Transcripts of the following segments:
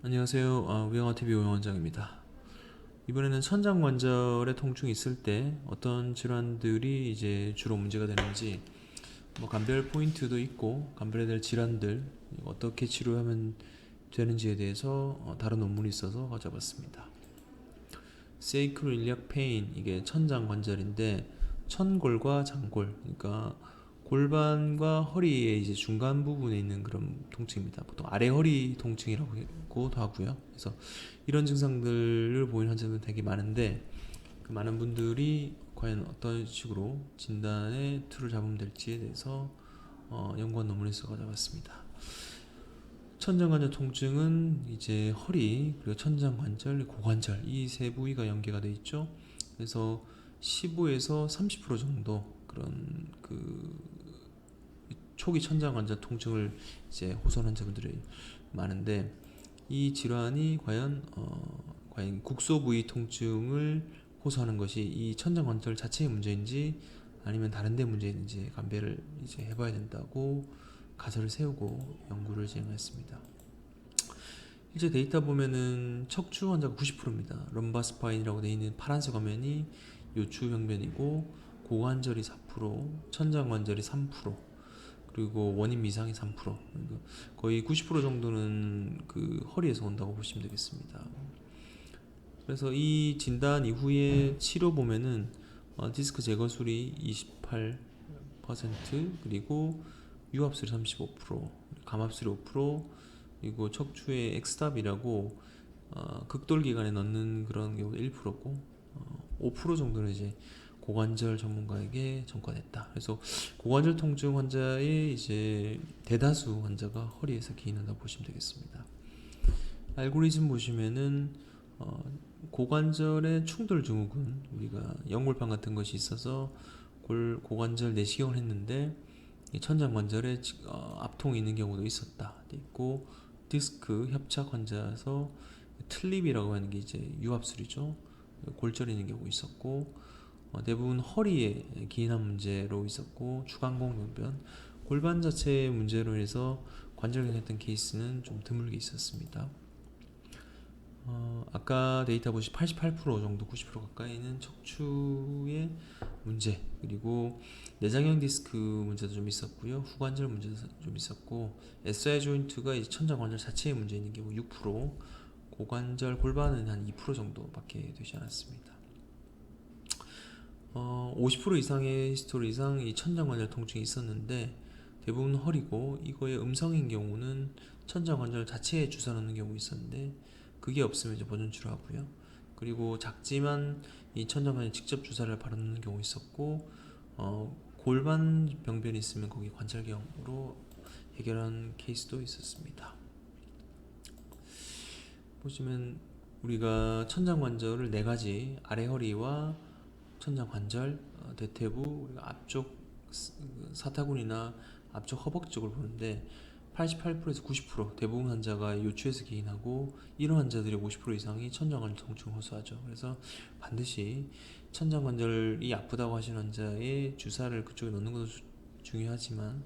안녕하세요. 어, 우영아 TV 우영원장입니다. 이번에는 천장 관절의 통증이 있을 때 어떤 질환들이 이제 주로 문제가 되는지 뭐 간별 포인트도 있고 간별에 대한 질환들 어떻게 치료하면 되는지에 대해서 어, 다른 논문이 있어서 가져봤습니다. 세이크로 일리악 페인 이게 천장 관절인데 천골과 장골 그러니까 골반과 허리의 이제 중간 부분에 있는 그런 통증입니다. 보통 아래 허리 통증이라고도 하고요. 그래서 이런 증상들을 보이는 환자들 되게 많은데 그 많은 분들이 과연 어떤 식으로 진단의 툴을 잡으면 될지에 대해서 어, 연구한 논문에서 가져왔습니다. 천장관절 통증은 이제 허리 그리고 천장관절, 고관절 이 세 부위가 연계가 돼 있죠. 그래서 15에서 30% 정도 그런 그 초기 천장관절 통증을 이제 호소하는 환자분들이 많은데 이 질환이 과연 어, 과연 국소 부위 통증을 호소하는 것이 이 천장 관절 자체의 문제인지 아니면 다른 데 문제인지 감별을 이제 해봐야 된다고 가설을 세우고 연구를 진행했습니다. 실제 데이터 보면은 척추 환자가 90%입니다. 럼바 스파인이라고 되어 있는 파란색 화면이 요추 병변이고 고관절이 4%, 천장 관절이 3%, 그리고 원인 미상이 3%. 그러니까 거의 90% 정도는 그 허리에서 온다고 보시면 되겠습니다. 그래서 이 진단 이후에 치료 보면은 어, 디스크 제거술이 28% 그리고 유압술이 35%, 감압술이 5%, 그리고 척추에 엑스탑이라고 어, 극돌 기관에 넣는 그런 경우 1%고 어, 5% 정도는 이제 고관절 전문가에게 전과됐다. 그래서 고관절 통증 환자의 이제 대다수 환자가 허리에서 기인한다 보시면 되겠습니다. 알고리즘 보시면은 어, 고관절의 충돌 증후군 우리가 연골판 같은 것이 있어서 골, 고관절 내시경을 했는데 천장 관절에 어, 압통이 있는 경우도 있었다. 있고 디스크 협착 환자에서 틀립이라고 하는 게 이제 유압술이죠. 골절이 있는 경우 있었고 어, 대부분 허리에 기인한 문제로 있었고 추간공 병변 골반 자체의 문제로 해서 관절경했던 케이스는 좀 드물게 있었습니다. 어, 아까 데이터 보시 88% 정도 90% 가까이는 척추의 문제 그리고 내장형 디스크 문제도 좀 있었고요 후관절 문제도 좀 있었고 SI 조인트가 이제 천장관절 자체의 문제 있는 경우 6% 고관절 골반은 한 2% 정도밖에 되지 않았습니다. 어, 50% 이상의 히스토리 이상 이 천장관절 통증이 있었는데 대부분 허리고 이거의 음성인 경우는 천장관절 자체에 주사 넣는 경우 있었는데 그게 없으면 이제 보존 치료하고요. 그리고 작지만 이 천장관절 직접 주사를 바로 넣는 경우 있었고 어, 골반 병변이 있으면 거기 관절경으로 해결한 케이스도 있었습니다. 보시면 우리가 천장관절을 네 가지 아래 허리와 천장 관절, 어, 대퇴부, 우리가 앞쪽 사타구니나 앞쪽 허벅지 쪽을 보는데 88%에서 90% 대부분 환자가 요추에서 기인하고 이런 환자들의 50% 이상이 천장관절 통증을 호소하죠. 그래서 반드시 천장관절이 아프다고 하시는 환자의 주사를 그쪽에 넣는 것도 중요하지만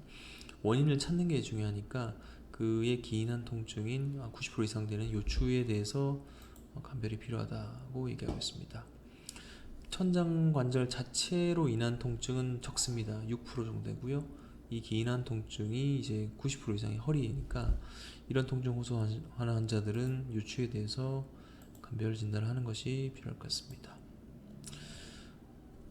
원인을 찾는 게 중요하니까 그의 기인한 통증인 90% 이상 되는 요추에 대해서 감별이 필요하다고 얘기하고 있습니다. 천장 관절 자체로 인한 통증은 적습니다. 6% 정도 되고요. 이 기인한 통증이 이제 90% 이상이 허리니까 이런 통증 호소하는 환자들은 유추에 대해서 감별 진단을 하는 것이 필요할 것 같습니다.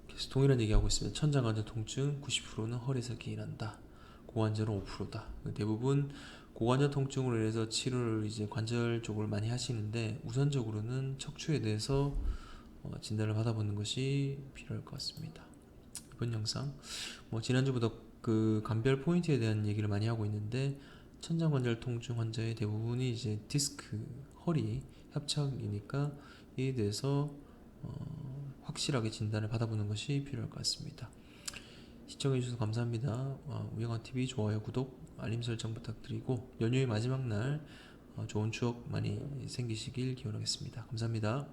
그래서 동일한 얘기하고 있습니다. 천장 관절 통증 90%는 허리에서 기인한다. 고관절은 5%다. 대부분 고관절 통증으로 인해서 치료를 이제 관절 쪽을 많이 하시는데 우선적으로는 척추에 대해서 어, 진단을 받아보는 것이 필요할 것 같습니다. 이번 영상 뭐 지난주보다 그 간별 포인트에 대한 얘기를 많이 하고 있는데 천장관절 통증 환자의 대부분이 이제 디스크 허리 협착이니까 이에 대해서 어, 확실하게 진단을 받아보는 것이 필요할 것 같습니다. 시청해주셔서 감사합니다. 어, 우영아 TV 좋아요, 구독, 알림 설정 부탁드리고 연휴의 마지막 날 어, 좋은 추억 많이 생기시길 기원하겠습니다. 감사합니다.